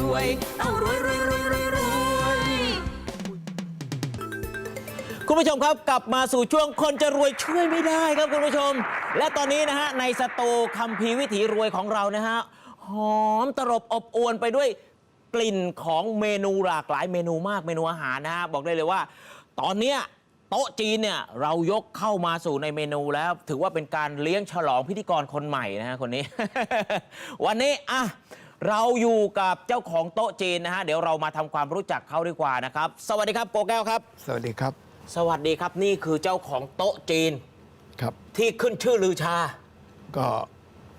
รวย เอารวยรวยรวยรวยรวยคุณผู้ชมครับกลับมาสู่ช่วงคนจะรวยช่วยไม่ได้ครับคุณผู้ชม และตอนนี้นะฮะในสตูคัมภีร์วิถีรวยของเรานะฮะหอมตรบอบอวนไปด้วยกลิ่นของเมนูหลากหลายเมนูมากเมนูอาหารนะฮะบอกได้เลยว่า ตอนเนี้ยโต๊ะจีนเนี่ยเรายกเข้ามาสู่ในเมนูแล้ว ถือว่าเป็นการเลี้ยงฉลองพิธีกรคนใหม่นะฮะคนนี้ วันนี้อะ เราอยู่กับเจ้าของโต๊ะจีนนะฮะ เดี๋ยวเรามาทำความรู้จักเขาดีกว่านะครับ สวัสดีครับโกแก้วครับ สวัสดีครับสวัสดีครับนี่คือเจ้าของโต๊ะจีนครับ ที่ขึ้นชื่อลือชาก็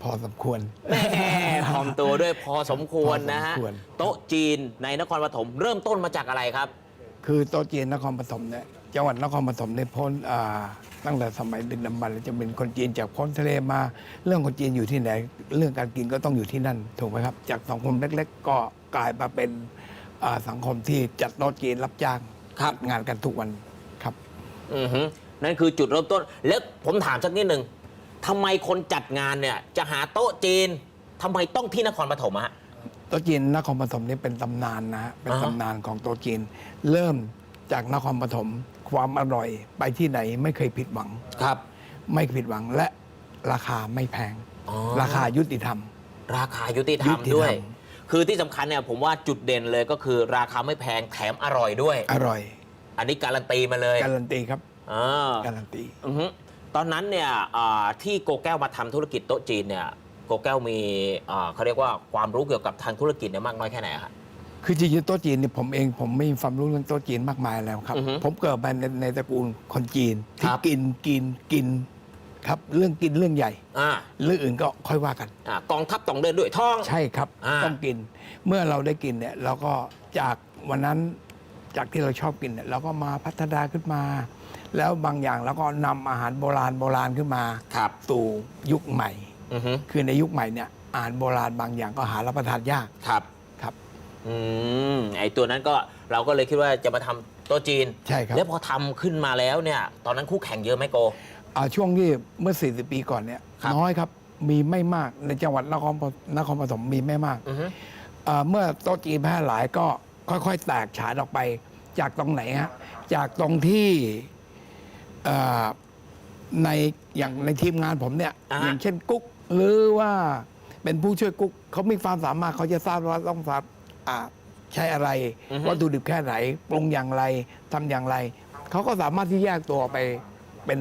พอสมควร แหม่ถ่อมตัวด้วยพอสมควรนะฮะพอสมควร โต๊ะจีนในนครปฐมเริ่มต้นมาจากอะไรครับ คือโต๊ะจีนนครปฐมเนี่ย จังหวัดนครปฐมเนี่ยพ้นอ่าตั้งแต่สมัยดึกดำบรรพ์จะเป็นคนจีนจากพ้นทะเลมา เรื่องคนจีนอยู่ที่ไหน เรื่องการกินก็ต้องอยู่ที่นั่นถูกไหมครับ จากสังคมเล็ก ๆ ก็กลายมาเป็นอ่าสังคมที่จัดโต๊ะจีนรับจ้างครับงานกันทุกวันครับอือฮึนั่นคือจุดเริ่มต้น แล้วผมถามสักนิดหนึ่งทำไมคนจัดงานเนี่ยจะหาโต๊ะจีนทำไมต้องที่นครปฐมอะฮะโต๊ะจีนนครปฐมนี่เป็นตำนานนะฮะเป็นอ่าฮะตำนานของโต๊ะจีน เริ่ม จากนครปฐมความอร่อยไปที่ไหนไม่เคยผิดหวัง ครับ ไม่ผิดหวังและราคาไม่แพง อ๋อ ราคายุติธรรม ราคายุติธรรมยุติธรรม ด้วย คือที่สำคัญเนี่ยผมว่าจุดเด่นเลยก็คือราคาไม่แพงแถมอร่อยด้วย อร่อย อันนี้การันตีมาเลยการันตีครับ อ่าการันตี อือฮึตอนนั้นเนี่ยอ่าที่โกแก้วมาทำธุรกิจโต๊ะจีนเนี่ยโกแก้วมีอ่าเขาเรียกว่าความรู้เกี่ยวกับทางธุรกิจเนี่ยมากน้อยแค่ไหนอะครับ คือจริงๆโต๊ะจีนเนี่ยผมเองผมไม่มีความรู้เรื่องโต๊ะจีนมากมายแล้วครับ อือฮึผมเกิดมาในในตระกูลคนจีนคที่รับ กินกินกินครับ เรื่องกินเรื่องใหญ่ อ่าเรื่องอื่นก็ค่อยว่ากัน อ่ากองทัพต้องเดินด้วยท้อง ใช่ครับอ่า ต้องกิน เมื่อเราได้กินเนี่ยเราก็จากวันนั้นจากที่เราชอบกินเนี่ยเราก็มาพัฒนาขึ้นมา แล้วบางอย่างเราก็นำอาหารโบราณโบราณขึ้นมาครับสู่ยุคใหม่ อือฮึคือในยุคใหม่เนี่ยอาหารโบราณบางอย่างก็หารับประทานยาก ครับครับ อืมไอตัวนั้นก็เราก็เลยคิดว่าจะมาทำโต๊ะจีนใช่ครับ แล้วพอทำขึ้นมาแล้วเนี่ย ตอนนั้นคู่แข่งเยอะไหมโก อ่าช่วงที่เมื่อ 40 ปีก่อนเนี่ยครับ น้อยครับมีไม่มากในจังหวัดนครปนครปฐมมีไม่มากอือฮึอ่าเมื่อโต๊ะจีนแพร่หลายก็ค่อยๆ แตกฉานออกไปจากตรงไหนฮะจากตรงที่อ่าในอย่างในทีมงานผมเนี่ยอ่าฮะ อย่างเช่นกุ๊ก หรือว่าเป็นผู้ช่วยกุ๊กเขามีความสามารถเขาจะทราบว่าต้องทราบอ่า ใช้อะไรอือฮึวัตถุดิบแค่ไหนปรุงอย่างไรทำอย่างไร เขาก็สามารถที่แยกตัวไปเป็น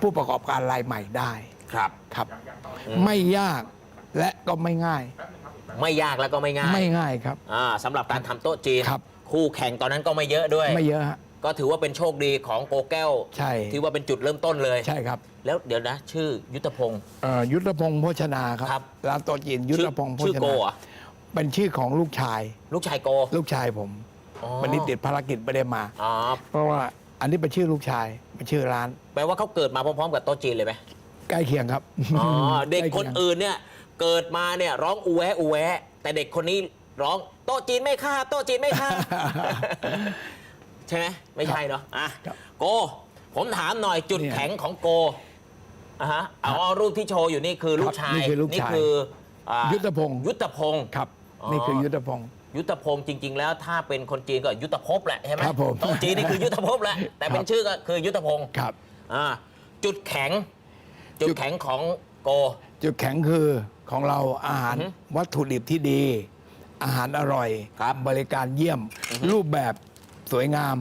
ผู้ประกอบการรายใหม่ได้ครับครับอืมไม่ยากและก็ไม่ง่าย ไม่ยากแล้วก็ไม่ง่าย ไม่ง่ายครับอ่าสำหรับการทำโต๊ะจีนครับคู่แข่งตอนนั้นก็ไม่เยอะด้วย ไม่เยอะฮะก็ถือว่าเป็นโชคดีของโกแก้วใช่ที่ว่าเป็นจุดเริ่มต้นเลยใช่ครับ แล้วเดี๋ยวนะ ชื่อยุทธพงศ์เอ่อยุทธพงศ์โภชนาคครัรับบร้านโต๊ะจีนยุทธพงศ์โภชื่อชโกนาเหรอะ เป็นชื่อของลูกชาย ลูกชายโกลูกชายผมอ๋อวันนี้ติดภารกิจไม่ได้มา อ๋อเพราะว่าอันนี้เป็นชื่อลูกชายเป็นชื่อร้านแปลว่าเขาเกิดมาพร้อม ๆ กับโต๊ะจีนเลยไหมใกล้เคียงครับอ๋อ เด็กใล้คนยงอื่นเนี่ย เกิดมาเนี่ยร้องอูแวะอูแวะ แต่เด็กคนนี้ร้องโต๊ะจีนไม่ค่าโต๊ะจีนไม่ค่าใช่ไหมไม่ใช่เนาะอะครับ โก ผมถามหน่อยจุดเนี่ยแข็งของโกอะฮะเอาเอารูปที่โชว์อยู่นี่คือลูกชายนี่คือลูกชายคืออ่ายุทธพงศ์ ยุทธพงศ์ครับ อ๋อ นี่คือยุทธพงศ์ ยุทธพงศ์จริง ๆ แล้วถ้าเป็นคนจีนก็ยุทธภพแหละใช่ไหมครับผมโต๊ะจีนนี่คือยุทธภพแหละแต่เป็นครับ ชื่อก็คือยุทธพงศ์ครับ อ่าจุดแข็งจุด แข็งของโก จุดแข็งคือของเราอาหารอือฮึวัตถุดิบที่ดี อาหารอร่อยครับบริการเยี่ยม รูปแบบสวยงาม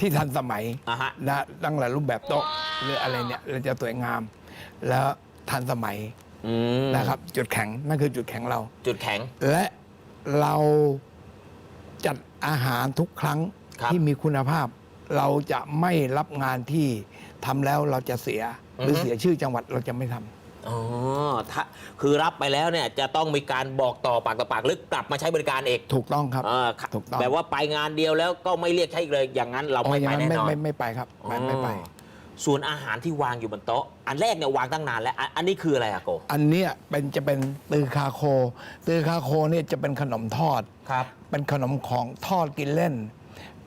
ที่ทันสมัยอะฮะ นะตั้งแต่รูปแบบโต๊ะหรืออะไรเนี่ยเราจะสวยงาม แล้วทันสมัย อืมนะครับ จุดแข็งนั่นคือจุดแข็งเรา จุดแข็ง และเราจัดอาหารทุกครั้งครับที่มีคุณภาพ เราจะไม่รับงานที่ทำแล้วเราจะเสีย หรืออฮึ เสียชื่อจังหวัดเราจะไม่ทำอ๋อถ้าคือรับไปแล้วเนี่ยจะต้องมีการบอกต่อปากต่อปากหรือกลับมาใช้บริการเองถูกต้องครับ อ่าถูกต้อง แบบว่าไปงานเดียวแล้วก็ไม่เรียกใช้อีกเลยอย่างนั้นเราอ๋อไม่อย่างไปนั้นแน่ไม่นอนไม่ไม่ไปครับ ไม่ไม่ไป อ๋อ ส่วนอาหารที่วางอยู่บนโต๊ะ อันแรกเนี่ยวางตั้งนานแล้วอันอันนี้คืออะไรอะโกอันเนี้ยเป็นจะเป็นตือคาโค ตือคาโคเนี่ยจะเป็นขนมทอด ครับ เป็นขนมของทอดกินเล่น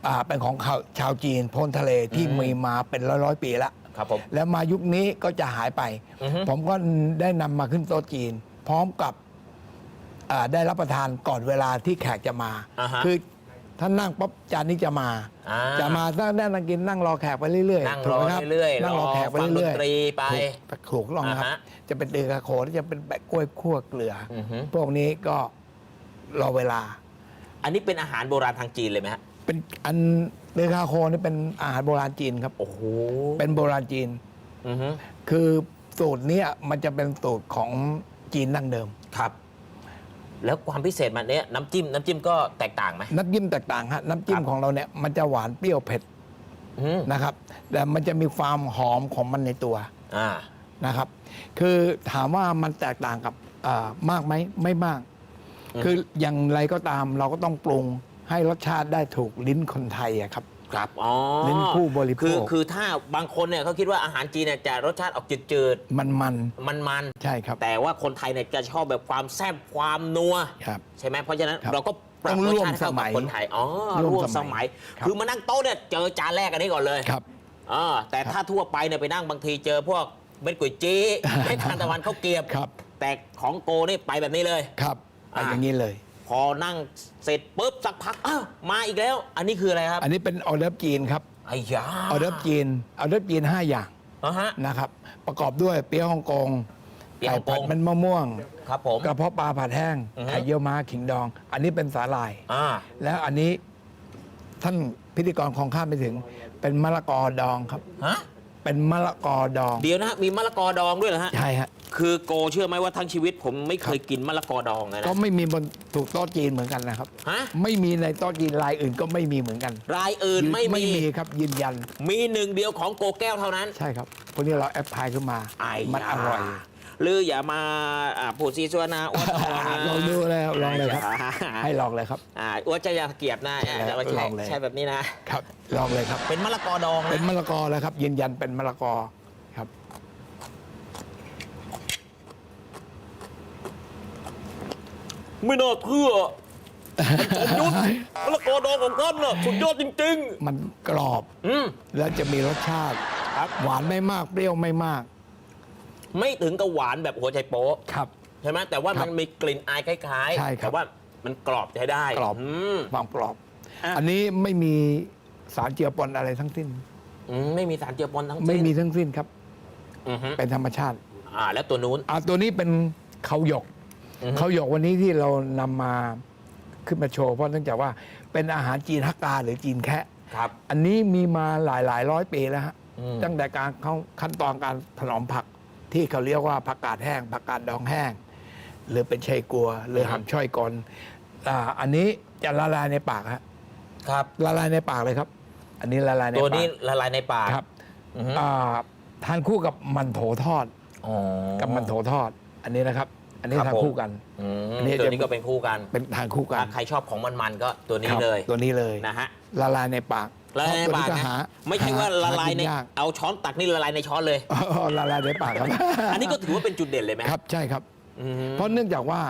อ่าเป็นของเขาชาวจีนพ้นทะเลที่อืมมีมาเป็นร้อยร้อยๆปีแล้วครับผมแล้วมายุคนี้ก็จะหายไป อือฮึ ผมก็ได้นำมาขึ้นโต๊ะจีน พร้อมกับอ่าได้รับประทานก่อนเวลาที่แขกจะมา อ่าฮะ คือ ท่านนั่งปั๊บจานนี้จะมา อ่า จะมานั่งนั่งกินนั่งรอแขกไปเรื่อยนั่งๆถูกไหมครับรอเรื่อยๆนั่งรอแขกไปรอฟังเรื่อยดนตรีไป ถูกถูกต้องครับ อ่าฮะ จะเป็นเดือกระโขนจะเป็นแบะกล้วยคั่วเกลือออฮึพวกนี้ก็รอเวลา อันนี้เป็นอาหารโบราณทางจีนเลยไหมฮะเป็นอันเดือกระโขนนี่เป็นอาหารโบราณจีนครับ โอ้โหเป็นโบราณจีน อือฮึคือสูตรเนี้ยมันจะเป็นสูตรของจีนดั้งเดิม ครับ แล้วความพิเศษมันเนี้ยน้ำจิ้มน้ำจิ้มก็แตกต่างไหม น้ำจิ้มแตกต่างฮะน้ำจิ้คมรับของเราเนี่ยมันจะหวานเปรี้ยวเผ็ดอืมนะครับ แต่มันจะมีความหอมของมันในตัวอ่า นะครับ คือถามว่ามันแตกต่างกับอ่ามากไหมไม่มาก อืม คืออย่างไรก็ตามเราก็ต้องปรุงให้รสชาติได้ถูกลิ้นคนไทยอะครับ ครับอ๋อเน้นผู้บริโภค คือคือถ้าบางคนเนี่ยเขาคิดว่าอาหารจีนเนี่ยจะรสชาติออกจืดมันมันๆมันๆใช่ครับๆแต่ว่าคนไทยเนี่ยจะชอบแบบความแซ่บความนัว ครับ ใช่ไหมเพราะฉะนั้นครับเราก็ปรับต้องรสร่วมชาติให้เข้าสมักับยคนไทยอ๋อร่ร่ววมมสสมัมัย ย ครับ คือมานั่งโต๊ะเนี่ยเจอจานแรกอันนี้ก่อนเลยครับเออแต่ถ้าทั่วไปเนี่ยไปนั่งบางทีเจอพวกเม็ดก๋วยจี้ เม็ดทานตะวันข้าวเกรียบ ครับ แต่ของโกนี่ไปแบบนี้เลย ครับอ่าอย่างนี้เลย พอนั่งเสร็จปุ๊บสักพักอ้าวมาอีกแล้ว อันนี้คืออะไรครับอันนี้เป็นออเดิร์ฟจีนครับไอ้ยาออเดิร์ฟจีนออเดิร์ฟจีนห้าอย่างอะฮะ นะครับ ประกอบด้วยเปี๊ยะฮ่องกงเปี๊ยะไก่ฮ่องกผังดมันมะม่วงครับผม กระเพาะปลาผัดแห้งอือฮึไข่เยี่ยวม้าขิงดอง อันนี้เป็นสาหร่าย อ่า แล้วอันนี้ท่านพิธีกรของข้ามไปถึงเป็นมะละกอดองครับ ฮะ เป็นมะละกอดอง เดี๋ยวนะฮะมีมะละกอดองด้วยเหรอฮะ ใช่ฮะ คือโกเชื่อไหมว่าทั้งชีวิตผมไม่เคยกินมะละกอดองเลยนะก็ไม่มีบนถูกโต๊ะจีนเหมือนกันนะครับ ฮะไม่มีในโต๊ะจีนรายอื่นก็ไม่มีเหมือนกันรายอื่นไม่ไม่มี มีครับยืนยัน มีหนึ่งเดียวของโกแก้วเท่านั้น ใช่ครับพวกนี้เราแอปพลายขึ้นมา ไอ้มันอร่อย หรืออย่ามาอ่าพูดซีซัวนาอ้วนทองนะลองดูเลยครับลองเลยครับาให้ลองเลยครับ อ่าอ้วนจะอยาเกียบนะใช่แล้วจะมาใช้ลองเลย ใช้แบบนี้นะ ครับลองเลยครับ เป็นมะละกอดองเป็นนะมะละกอแล้วครับ ยืนยันเป็นมะละกอครับ ไม่น่าเชื่อมันสมยุทธมะละกอดองของท่านน่ะสุดยอดจริง มันกรอบ ๆ อืม แล้วจะมีรสชาติครับหวานไม่มากเปรี้ยวไม่มาก ไม่ถึงกับหวานแบบหัวใจโป๊ะครับ ใช่ไหมแต่ว่าครัมับนมีกลิ่นอายคล้ายๆใช่ครับ แต่ว่ามันกรอบใช้ได้กรอบมความกรอบอะอันนี้ไม่มีสารเจือปนอะไรทั้งสิ้น อืมไม่มีสารเจือปนทั้งสิ้นไม่มีทั้งสิ้นครับ อือฮึเป็นธรรมชาติอ่า แล้วตัวนู้น อ่าตัวนี้เป็นเขาหยก อือฮึ เขาหยกวันนี้ที่เรานำมาขึ้นมาโชว์เพราะเนื่องจากว่าเป็นอาหารจีนฮักกาหรือจีนแคะ ครับ อันนี้มีมาหลายหลายร้อยปีแล้วฮะอืม ตั้งแต่การเขาขั้นตอนการถนอมผัก ที่เขาเรียกว่าผักกาดแห้งผักกาดดองแห้ง หรือเป็นไชัยกัว หรือหำช่อยกลอ่าอันนี้จะละลายในปากฮะครับ ละลายในปากเลยครับ อันนี้ละลายในปากตัวนี้ละลายในปากครับอือฮึอ่าทานคู่กับมันโถทอดอ๋อกับมันโถทอด อันนี้นะครับ อันนี้ครับทานผมคู่กัน อืมอันนี้ตัวจะนี้ก็เป็นคู่กันเป็นทานคู่กัน ถ้าใครชอบของมันๆก็ตัวนี้ครับเลยตัวนี้เลยนะฮะ ละลายในปาก ละลายในเพระปากตัวนะหาไม่ใช่ว่าหละลายในหกิยากเอาช้อนตักนี่ละลายในช้อนเลยอ๋อละลายในปากครับ อันนี้ก็ถือว่าเป็นจุดเด่นเลยไหมครับ ใช่ครับอืมเพราะเนื่องจากว่า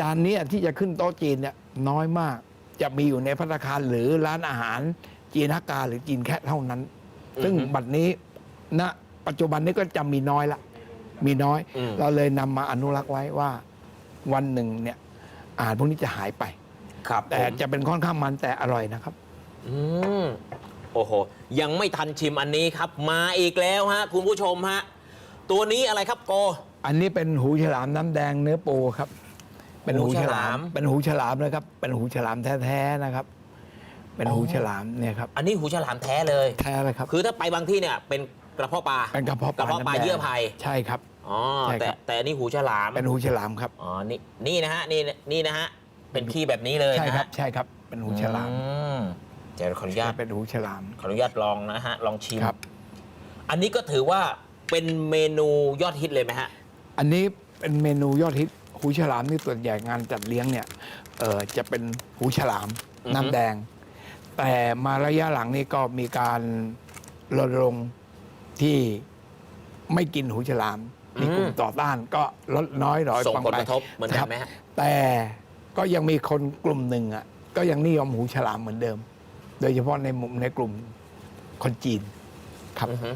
จานนี้ที่จะขึ้นโต๊ะจีนเนี่ยน้อยมากจะมีอยู่ในพัตตาคารหรือร้านอาหารจีนฮักกาหรือจีนแค่เท่านั้น ซึ่งบัดนี้ณปัจจุบันนี้ก็จะมีน้อยละมีน้อยอืมเราเลยนำมาอนุรักษ์ไว้ว่าวันหนึ่งเนี่ยอาหารพวกนี้จะหายไป ครับ แต่ผมจะเป็นค่อนข้างมันแต่อร่อยนะครับ อืมโอ้โห ยังไม่ทันชิมอันนี้ครับ มาอีกแล้วฮะ คุณผู้ชมฮะ ตัวนี้อะไรครับโก อันนี้เป็นหูฉลามน้ำแดงเนื้อปูครับ เป็นหูฉลามหูฉลามเป็นหูฉลามนะครับ เป็นหูฉลามแท้ๆนะครับ เป็นหูฉลามเนี่ยครับ อันนี้หูฉลามแท้เลย แท้เลยครับ คือถ้าไปบางที่เนี่ย เป็นกระเพาะปลาเป็นกระเพาะกระเพาะปลาน้ำแดงเยื่อไผ่ใช่ครับ อ๋อใช่คแต่รับ แต่อันนี้หูฉลามเป็นหูฉลามครับ อ๋อนี่นี่นะฮะนี่นี่นะฮะเป็นขี้แบบนี้เลยใช่นะครับ ใช่ครับ เป็นหูฉลาม อืม เดี๋ยวขออนุญาตเป็นหูฉลาม ขออนุญาตลองนะฮะ ลองชิม ครับ อันนี้ก็ถือว่าเป็นเมนูยอดฮิตเลยไหมฮะ อันนี้เป็นเมนูยอดฮิตหูฉลามนี่ส่วนใหญ่งานจัดเลี้ยงเนี่ยเออจะเป็นหูฉลาม อือฮึ น้ำแดง แต่มาระยะหลังนี่ก็มีการรณรงค์ที่ไม่กินหูฉลาม มีกลุ่มต่อต้านก็ลดน้อยหน่อยส่งฟัผลไปกระทบเหมือนกันไหมฮะ แต่ก็ยังมีคนกลุ่มหนึ่งอะก็ยังนิยมหูฉลามเหมือนเดิม โดยเฉพาะในมุมในกลุ่มคนจีนครับอือฮึ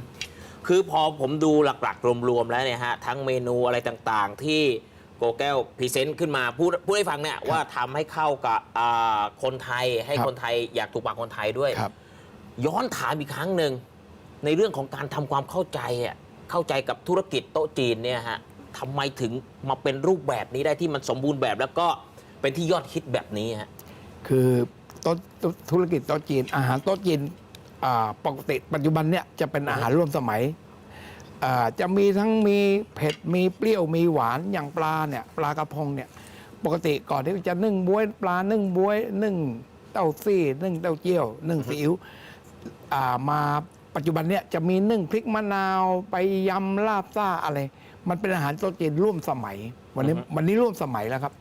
คือพอผมดูหลักๆ รวมๆ แล้วเนี่ยฮะ ทั้งเมนูอะไรต่างๆ ที่โกแก้วพรีเซนต์ขึ้นมาพูดพูดให้ฟังเนี่ยว่าทำให้เข้ากับอ่าคนไทยให้ครับคนไทยอยากถูกปากคนไทยด้วย ครับ ย้อนถามอีกครั้งหนึ่งในเรื่องของการทำความเข้าใจอะเข้าใจกับธุรกิจโต๊ะจีนเนี่ยฮะทำไมถึงมาเป็นรูปแบบนี้ได้ที่มันสมบูรณ์แบบ แล้วก็เป็นที่ยอดฮิตแบบนี้ฮะ คือ โต๊ะโต๊ะธุรกิจโต๊ะจีน อาหารโต๊ะจีนอ่าปกติปัจจุบันเนี่ยจะเป็นอาหารร่วมสมัยอ่าจะมีทั้งมีเผ็ดมีเปรี้ยวมีหวานอย่างปลาเนี่ยปลากระพงเนี่ยปกติก่อนที่จะนึ่งบวยปลานึ่งบวยนึ่งเต้าซี่นึ่งเต้าเจี้ยวนึ่งซีอิ๊วอ่ามาปัจจุบันเนี่ยจะมีนึ่งพริกมะนาวไปยำลาบซ่าอะไร มันเป็นอาหารโต๊ะจีนร่วมสมัย วันนี้อือฮึวันนี้ร่วมสมัยแล้วครับ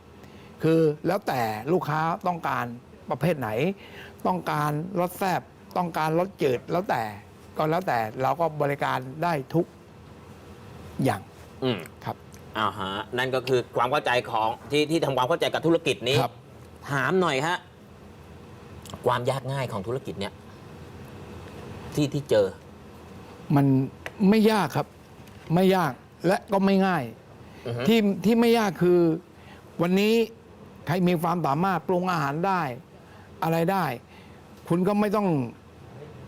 คือแล้วแต่ลูกค้าต้องการ ประเภทไหน ต้องการรสแซบต้องการรสจืดแล้วแต่ก็แล้วแต่เราก็บริการได้ทุกอย่างอืมครับอ่าฮะนั่นก็คือความเข้าใจของที่ที่ทำความเข้าใจกับธุรกิจนี้ ครับถามหน่อยฮะความยากง่ายของธุรกิจเนี่ย ที่ที่เจอ มันไม่ยากครับ ไม่ยากและก็ไม่ง่าย อือฮึ ที่ที่ไม่ยากคือ วันนี้ใครมีความสามารถปรุงอาหารได้ อะไรได้ คุณก็ไม่ต้อง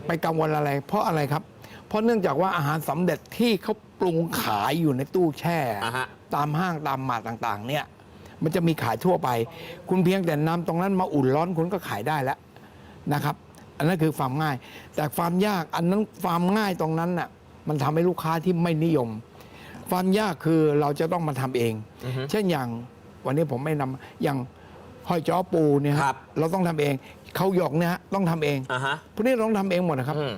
ไปกังวลอะไร เพราะอะไรครับ เพราะเนื่องจากว่าอาหารสำเร็จที่เขาปรุงขายอยู่ในตู้แช่ อ่าฮะ ตามห้างตามหมาดต่างๆ เนี่ย มันจะมีขายทั่วไป คุณเพียงแต่นำตรงนั้นมาอุ่นร้อนคุณก็ขายได้แล้วนะครับ อันนั้นคือความง่าย แต่ความยากอันนั้นความง่ายตรงนั้นน่ะมันทำให้ลูกค้าที่ไม่นิยม ความยากคือเราจะต้องมาทำเองอือฮึเช่นอย่างวันนี้ผมไม่นำอย่าง หอยจ้อปูเนี่ยฮะครับเราต้องทำเองเขาหยอกเนี่ยฮะต้องทำเองอ่าฮะ พวกนี้เราต้องทำเองหมดนะครับ อืม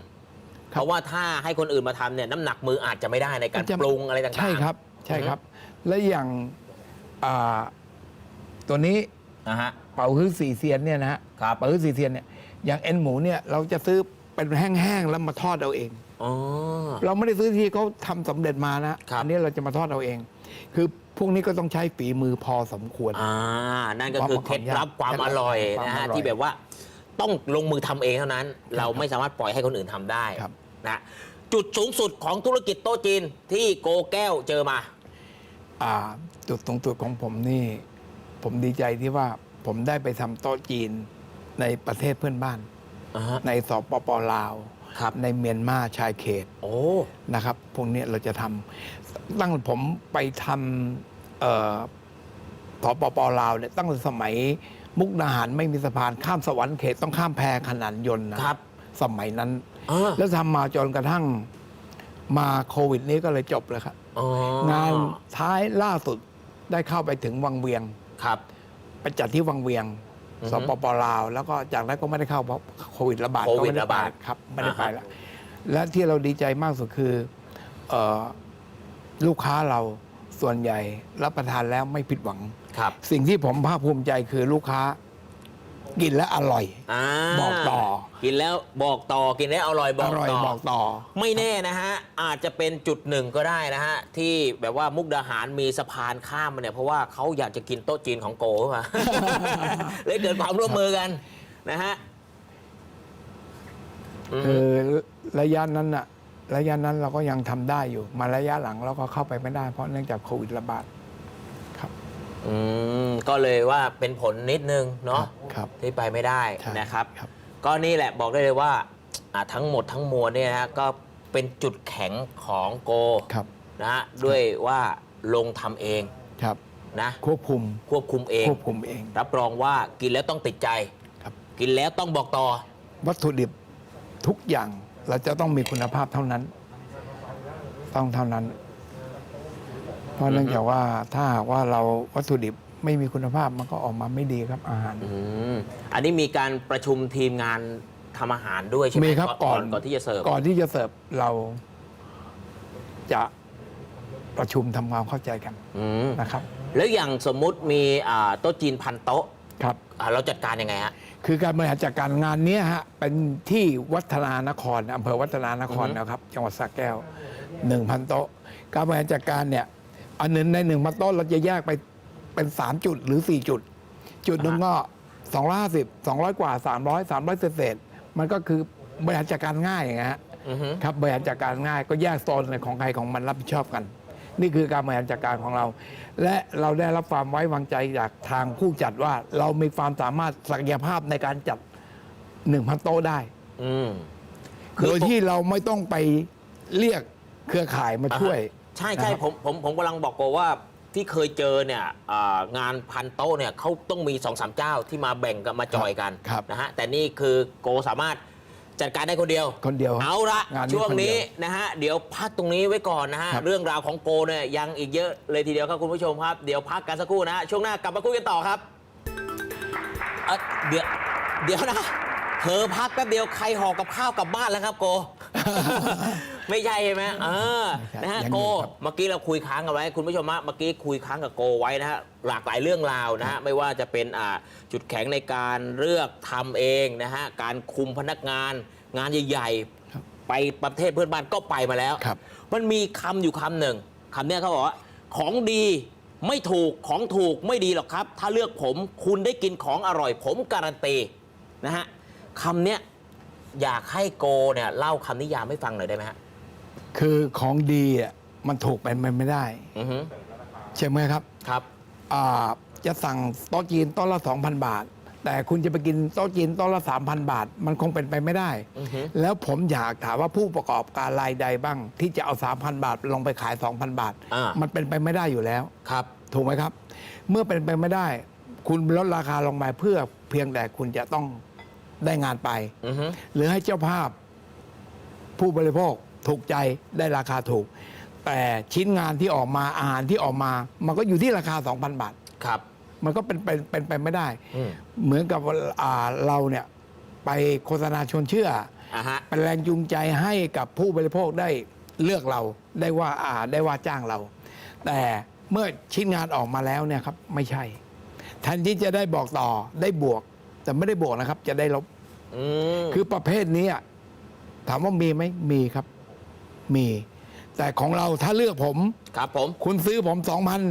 คเพรับราะว่าถ้าให้คนอื่นมาทำเนี่ยน้ำหนักมืออาจจะไม่ได้ในการมันจะปรุงอะไรต่างๆ ใช่ครับ ใช่ครับ และอย่างอ่าตัวนี้อ่าฮะ เป่าฮื้อสี่เซียนเนี่ยนะฮะครับ เป่าฮื้อสี่เซียนเนี่ยอย่างเอ็นหมูเนี่ยเราจะซื้อเป็นแห้งๆแล้วมาทอดเอาเอง อ๋อ เราไม่ได้ซื้อที่เขาทำสำเร็จมานะครับ อันี้เราจะมาทอดเอาเอง คือ พวกนี้ก็ต้องใช้ฝีมือพอสมควร อ่า นั่นก็คือความเคล็ดลับความความอร่อยความนะฮะอร่อยที่แบบว่าต้องลงมือทำเองเท่านั้น เราไม่สามารถปล่อยให้คนอื่นทำได้ครับนะจุดสูงสุดของธุรกิจโต๊ะจีนที่โกแก้วเจอมา อ่า จุดตรงจุดของผมนี่ ผมดีใจที่ว่าผมได้ไปทำโต๊ะจีนในประเทศเพื่อนบ้านอ่าฮะในสปปลาว ครับ ในเมียนมาชายเขตโอ้ นะครับ พวกเนี้ยเราจะทำตั้งผมไปทำเอ่อสปปลาวเนี่ยตั้งแต่สมัยมุกดาหารไม่มีสะพานข้ามสวรรค์เขตต้องข้ามแพขนานยนต์นะครับ สมัยนั้น อ่า แล้วทำมาจนกระทั่งมาโควิดนี้ก็เลยจบเลยครับ อ๋องานท้ายล่าสุดได้เข้าไปถึงวังเวียง ครับ ไปจัดที่วังเวียงอือฮึ สปปลาว แล้วก็จากนั้นก็ไม่ได้เข้าเพราะโควิดระบาดโควิดก็ไม่ไระบาด ไปครับไม่ได้ไปอ่าฮะแล้วและที่เราดีใจมากสุดคือเออลูกค้าเราส่วนใหญ่รับประทานแล้วไม่ผิดหวัง ครับ สิ่งที่ผมภาคภูมิใจคือลูกค้า กินแล้วอร่อยอ่าบอกต่อ กินแล้วบอกต่อกินแล้วอร่อยบออกร่อยต่อ บอกต่อ ไม่แน่นะฮะ อาจจะเป็นจุดหนึ่งก็ได้นะฮะ ที่แบบว่ามุกดาหารมีสะพานข้ามมาเนี่ย เพราะว่าเขาอยากจะกินโต๊ะจีนของโกมา เลยเกิดความร่วมมือกันนะฮะอืมคือระยะนั้นอะระยะนั้นเราก็ยังทำได้อยู่ มาระยะหลังเราก็เข้าไปไม่ได้เพราะเนื่องจากโควิดระบาดครับ อืมก็เลยว่าเป็นผลนิดนึงเนาะครับที่ไปไม่ได้ใช่นะครับ ครับ ก็นี่แหละบอกได้เลยว่าอ่าทั้งหมดทั้งมวลเนี่ยนะฮะก็เป็นจุดแข็งของโกครับนะฮะด้วยว่าลงทำเองครับ นะควบคุมควบคุมเอง ควบคุมเอง รับรองว่ากินแล้วต้องติดใจ ครับ กินแล้วต้องบอกต่อ วัตถุดิบทุกอย่างเราจะต้องมีคุณภาพเท่านั้น ต้องเท่านั้น เพราะเนื่องจากว่าถ้าหากว่าเราวัตถุดิบไม่มีคุณภาพมันก็ออกมาไม่ดีครับอาหาร อืมอันนี้มีการประชุมทีมงานทำอาหารด้วยใช่ไหมมีครับก่อนก่อนที่จะเสิร์ฟก่อนที่จะเสิร์ฟเราจะประชุมทำความเข้าใจกันอืมนะครับ แล้วอย่างสมมุติมีอ่าโต๊ะจีนพันโต๊ะครับ อ่าเราจัดการยังไงฮะ คือการบริหารจัดการงานเนี้ยฮะเป็นที่วัฒนานครอำเภอวัฒนานครอือฮึนะครับ จังหวัดสระแก้วหนึ่งพันโต๊ะ การบริหารจัดการเนี่ย อันหนึ่งในหนึ่งพันโต๊ะเราจะแยกไปเป็นสามจุดหรือสี่จุด จุดหนึ่งก็สองร้อยห้าสิบสองร้อยกว่าสามร้อยสามร้อยเศษๆมันก็คือบริหารจัดการง่ายอย่างเงี้ยฮะอือฮึครับบริหารจัดการง่ายก็แยกโซนเลยของใครของมันรับผิดชอบกัน นี่คือการบริหารจัดการของเรา และเราได้รับความไว้วางใจจากทางผู้จัดว่า เรามีความสามารถศักยภาพในการจัด1,000โต๊ะได้อืมคือโดยที่เราไม่ต้องไปเรียกเครือข่ายมาช่วย ใช่ใช่นะครับผมผมผมกำลังบอกโกว่าที่เคยเจอเนี่ยอ่างานพันโต๊ะเนี่ยเขาต้องมี2อสามเจ้าที่มาแบ่งกันมาจอยกันครับนะฮะแต่นี่คือโกสามารถจัดการได้คนเดียวคนเดียวเอาละงานนี้ช่วงนี้คนเดียว นะฮะเดี๋ยวพักตรงนี้ไว้ก่อนนะฮะครับ เรื่องราวของโกเนี่ยยังอีกเยอะเลยทีเดียวครับคุณผู้ชมครับเดี๋ยวพักกันสักครู่นะฮะช่วงหน้ากลับมาคุยกันต่อครับเอ่อเดี๋ยวเดี๋ยวนะเผลอพักแป๊บเดียวใครห่อกับข้าวกลับบ้านแล้วครับโก ไม่ใช่ใช่ไหมเออไม่ใช่นะฮะยังโกอยู่ครับเมื่อกี้เราคุยค้างกันไว้ คุณผู้ชมฮะเมื่อกี้คุยค้างกับโกไว้นะฮะหลากหลายเรื่องราวนะฮะไม่ว่าจะเป็นอ่าจุดแข็งในการเลือกทำเองนะฮะการคุมพนักงานงานใหญ่ครับๆไปประเทศเพื่อนบ้านก็ไปมาแล้วครับมันมีคำอยู่คำหนึ่งคำเนี้ยเขาบอกว่าของดีไม่ถูกของถูกไม่ดีหรอกครับ ถ้าเลือกผมคุณได้กินของอร่อย ผมการันตีนะฮะคำเนี้ยอยากให้โกเนี่ยเล่าคำนิยามให้ฟังหน่อยได้ไหมฮะ คือของดีอะมันถูกเป็นไปไม่ได้ อือฮึใช่ไหมครับครับ อ่าจะสั่งโต๊ะจีนโต๊ะละ 2,000 บาท แต่คุณจะไปกินโต๊ะจีนโต๊ะละ 3,000 บาท มันคงเป็นไปไม่ได้ อือฮึ แล้วผมอยากถามว่าผู้ประกอบการรายใดบ้าง ที่จะเอา 3,000 บาท ลงไปขาย 2,000 บาท อ่ามันเป็นไปไม่ได้อยู่แล้ว ครับ ถูกไหมครับ เมื่อเป็นไปไม่ได้ คุณลดราคาลงมาเพื่อเพียงแต่คุณจะต้องได้งานไป อือฮึ หรือให้เจ้าภาพผู้บริโภค ถูกใจได้ราคาถูก แต่ชิ้นงานที่ออกมาอาหารที่ออกมา มันก็อยู่ที่ราคา 2,000 บาท ครับ มันก็เป็นเป็นเป็นไปไม่ได้ อืม เหมือนกับว่าอ่าเราเนี่ยไปโฆษณาชวนเชื่อ อะฮะ เป็นแรงจูงใจให้กับผู้บริโภคได้เลือกเราได้ว่าอ่าได้ว่าจ้างเรา แต่เมื่อชิ้นงานออกมาแล้วเนี่ยครับไม่ใช่แทนที่จะได้บอกต่อได้บวก แต่ไม่ได้บวกนะครับ จะได้ลบ อืม คือประเภทนี้อะถามว่ามีไหมมีครับ มี แต่ของเราถ้าเลือกผม ครับผม คุณซื้อผมสองพัน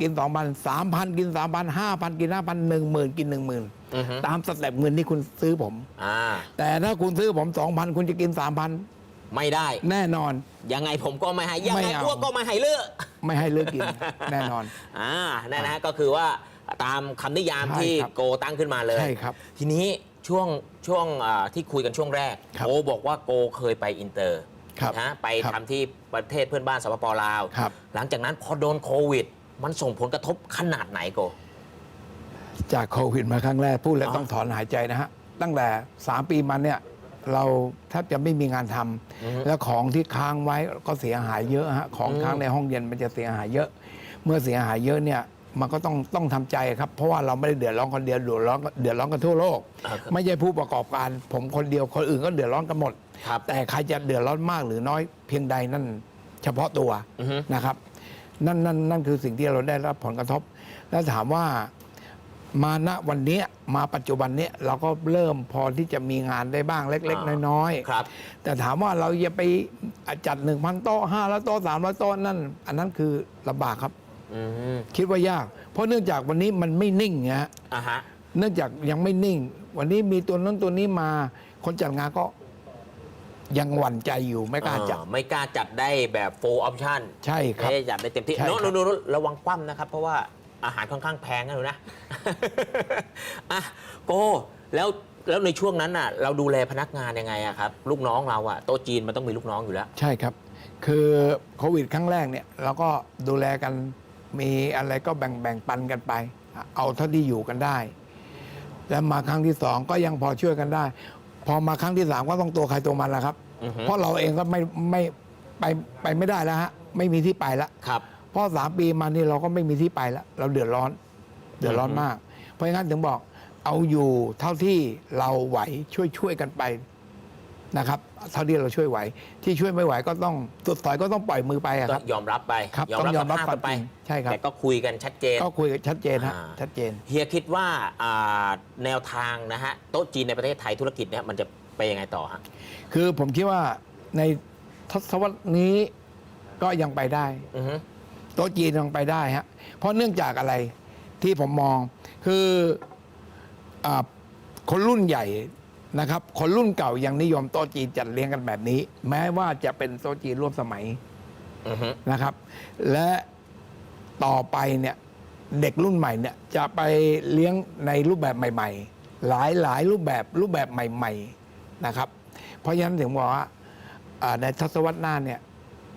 กินสองพันสามพันกินสามพันห้าพันกินห้าพันหนึ่งหมื่นกินหนึ่งหมื่นอือฮึ ตามสเต็ปเงินที่คุณซื้อผม อ่า แต่ถ้าคุณซื้อผมสองพันคุณจะกินสามพันไม่ได้ แน่นอน ยังไงผมก็ไม่ให้ ยังไม่ไงเอา อ้วกก็ไม่ให้เลือกไม่ให้เลือกกิน แน่นอน อ่านั่นนะฮะก็คือว่าตามคำนิยามใช่ที่ครับโกตั้งขึ้นมาเลยใช่ครับทีนี้ช่วงช่วงอ่าที่คุยกันช่วงแรกครับ โกบอกว่าโกเคยไปอินเตอร์ ครับนะไปครับทำที่ประเทศเพื่อนบ้านสปปลาว ครับ หลังจากนั้นพอโดนโควิด มันส่งผลกระทบขนาดไหนโก จากโควิดมาครั้งแรก พูดแล้วอ๋อต้องถอนหายใจนะฮะ ตั้งแต่สามปีมาเนี่ย เราแทบจะไม่มีงานทำแล้วของที่ค้างไว้ก็เสียหายเยอะฮะ ของค้างในห้องเย็นมันจะเสียหายเยอะ เมื่อเสียหายเยอะเนี่ย มันก็ต้องต้องทำใจครับ เพราะว่าเราไม่ได้เดือดร้อนคนเดียวเดือดร้อนเดือดร้อนกันทั่วโลกอ่าครับไม่ใช่ผู้ประกอบการ ผมคนเดียวคนอื่นก็เดือดร้อนกันหมดครับแต่ใครจะเดือดร้อนมากหรือน้อยเพียงใดนั่นเฉพาะตัวอือฮึนะครับ นั่นนั่นนั่นคือสิ่งที่เราได้รับผลกระทบ แล้วถามว่ามาณวันเนี้ยมาปัจจุบันเนี้ยเราก็เริ่มพอที่จะมีงานได้บ้างเล็กอ่าๆน้อยครับๆแต่ถามว่าเราจะไปจัดหนึ่งพันโต๊ะห้าร้อยโต๊ะสามร้อยโต๊ะนั่น อันนั้นคือลำบากครับอืม คิดว่ายาก เพราะเนื่องจากวันนี้มันไม่นิ่งไงฮะอะฮะ เนื่องจากยังไม่นิ่ง วันนี้มีตัวนั้นตัวนี้มา คนจัดงานก็ยังหวั่นใจอยู่ไม่กล้าจัด เออไม่กล้าจัดได้แบบ full option ใช่ครับไม่ได้จัดได้เต็มที่ใช่โน้ครับตโน้ตระวังคว่ำนะครับ เพราะว่าอาหารค่อนข้างแพงนะหนูนะ อะโกแล้วแล้วในช่วงนั้นน่ะ เราดูแลพนักงานยังไงอะครับ ลูกน้องเราอะโต๊ะจีนมันต้องมีลูกน้องอยู่แล้ว ใช่ครับ คือโควิดครั้งแรกเนี่ยเราก็ดูแลกัน มีอะไรก็แบ่งแบ่งปันกันไป เอาเท่าที่อยู่กันได้ แล้วมาครั้งที่สองก็ยังพอช่วยกันได้ พอมาครั้งที่สามก็ต้องตัวใครตัวมันแล้วครับ อือฮึ เพราะเราเองก็ไม่ไม่ไปไปไม่ได้แล้วฮะไม่มีที่ไปแล้วครับ เพราะสามปีมานี่เราก็ไม่มีที่ไปแล้ว เราเดือดร้อน เดือดร้อนมาก เพราะงั้นถึงบอกเอาอยู่เท่าที่เราไหวช่วยช่วยกันไป นะครับเท่าที่เราช่วยไหว ที่ช่วยไม่ไหวก็ต้องสุดถอยก็ต้องปล่อยมือไปอะก็ครับยอมรับไปครับยอมต้องรับยอมรับสภาพกันไปความจริงใช่ครับแต่ก็คุยกันชัดเจน ก็คุยกันชัดเจนฮะอ่า ชัดเจน เฮียคิดว่าอ่าแนวทางนะฮะโต๊ะจีนในประเทศไทยธุรกิจเนี่ยมันจะไปยังไงต่อฮะ คือผมคิดว่าในทศวรรษนี้ก็ยังไปได้ อือฮึโต๊ะจีนยังไปได้ฮะ เพราะเนื่องจากอะไรที่ผมมองคืออาคนรุ่นใหญ่ นะครับ คนรุ่นเก่ายังนิยมโต๊ะจีนจัดเลี้ยงกันแบบนี้ แม้ว่าจะเป็นโต๊ะจีนร่วมสมัยอือฮึนะครับ และต่อไปเนี่ยเด็กรุ่นใหม่เนี่ยจะไปเลี้ยงในรูปแบบใหม่ ๆ หลายหลายรูปแบบรูปแบบใหม่ ๆนะครับ เพราะฉะนั้นถึงบอกว่าอ่าในทศวรรษหน้าเนี่ย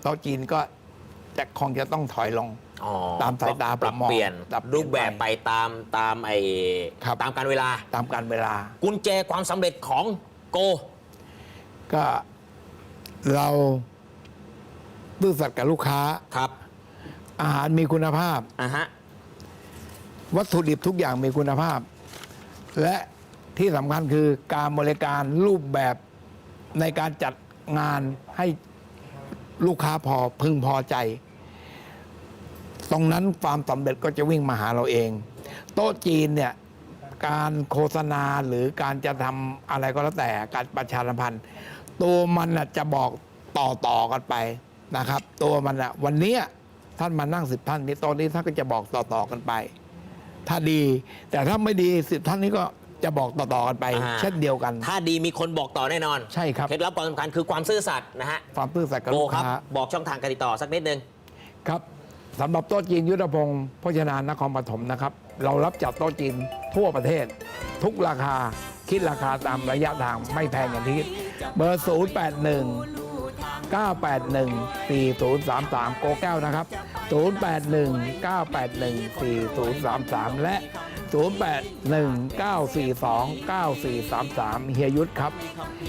โต๊ะจีนก็จะคงจะต้องถอยลง อ๋อตามสายตาปรับผมมองเปลี่ยนปรับเปลี่ยนรูปแบบไปตามตามไอ้ครับ ตามการเวลา ตามการเวลา กุญแจความสำเร็จของโก ก็เราซื่อสัตย์กับลูกค้า ครับอาหารมีคุณภาพ อะฮะ วัตถุดิบทุกอย่างมีคุณภาพ และที่สำคัญคือการบริการรูปแบบในการจัดงานให้ลูกค้าพอพึงพอใจ ตรงนั้นความสำเร็จก็จะวิ่งมาหาเราเอง โต๊ะจีนเนี่ยการโฆษณาหรือการจะทำอะไรก็แล้วแต่การประชาสัมพันธ์ ตัวมันน่ะจะบอกต่อต่อๆกันไปนะครับ ตัวมันอะวันเนี้ยท่านมานั่งสิบท่านนี้โต๊ะนี้ท่านก็จะบอกต่อต่อๆกันไป ถ้าดี แต่ถ้าไม่ดีสิบท่านนี้ก็จะบอกต่อๆกันไป อ่า เช่นเดียวกัน ถ้าดีมีคนบอกต่อแน่นอนใช่ครับ เคล็ดลับความสำคัญคือความซื่อสัตย์นะฮะความซื่อสัตย์กับโกลูกครับ ค้าบอกช่องทางการติดต่อสักนิดนึง ครับ สำหรับโต๊ะจีนยุทธพงศ์พชนานนครปฐมนะครับ เรารับจัดโต๊ะจีนทั่วประเทศ ทุกราคาคิดราคาตามระยะทางไม่แพงอย่างที่คิดเบอร์ 0 8 1 981 4033 โกแก้วนะครับ 081 981 4033 และ 081 942 9433 เฮียยุทธครับ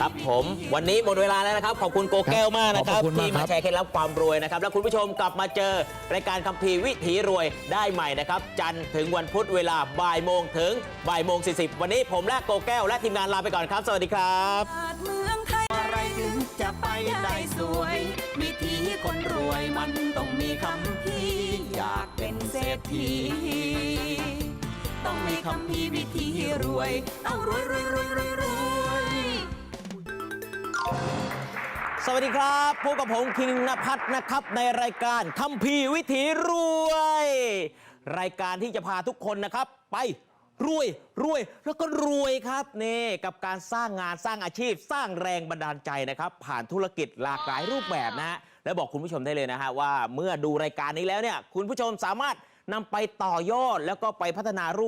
ครับผมวันนี้หมดเวลาแล้วนะครับ ขอบคุณโกแก้วมากนะครับ ขอบคุณมากที่ครัมาบแชร์เคล็ดลับความรวยนะครับ แล้วคุณผู้ชมกลับมาเจอ รายการคัมภีร์วิถีรวยได้ใหม่นะครับ จันทร์ถึงวันพุธเวลาบ่ายโมงถึงบ่ายโมง40 วันนี้ผมและโกแก้วและทีมงานลาไปก่อนครับ สวัสดีครับเมืองไทย อะไรถึงจะไปได้สวย วิธีคนรวยมันต้องมีคำพี่อยากเป็นเศรษฐี ต้องมีคำพีวิธีรวย ต้องรวยรวยรวยรวยรวยสวัสดีครับพบกับผมคิงนภัทรนะครับ ในรายการคัมภีวิถีรวย รายการที่จะพาทุกคนนะครับ ไปรวยรวยแล้วก็รวยครับนี่กับการสร้างงานสร้างอาชีพ สร้างแรงบันดาลใจนะครับ ผ่านธุรกิจหลากหลายรูปแบบนะฮะและบอกคุณผู้ชมได้เลยนะฮะว่าเมื่อดูรายการนี้แล้วเนี่ยคุณผู้ชมสามารถนำไปต่อยอดแล้วก็ไปพัฒนารูป